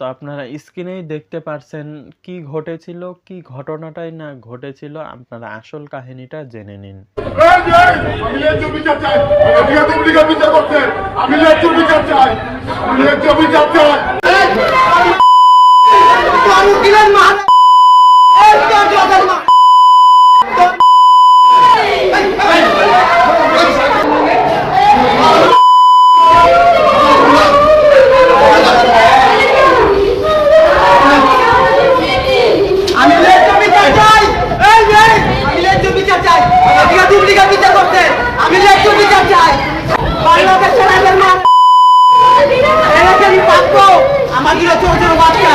তো আপনারা স্ক্রিনেই দেখতে পারছেন কি ঘটেছিল, কি ঘটনাটাই না ঘটেছিল। আপনারা আসল কাহিনীটা জেনে নিন। আমি চাই বাংলাদেশের আগের মানুষ আমাদের ছোট বাচ্চা।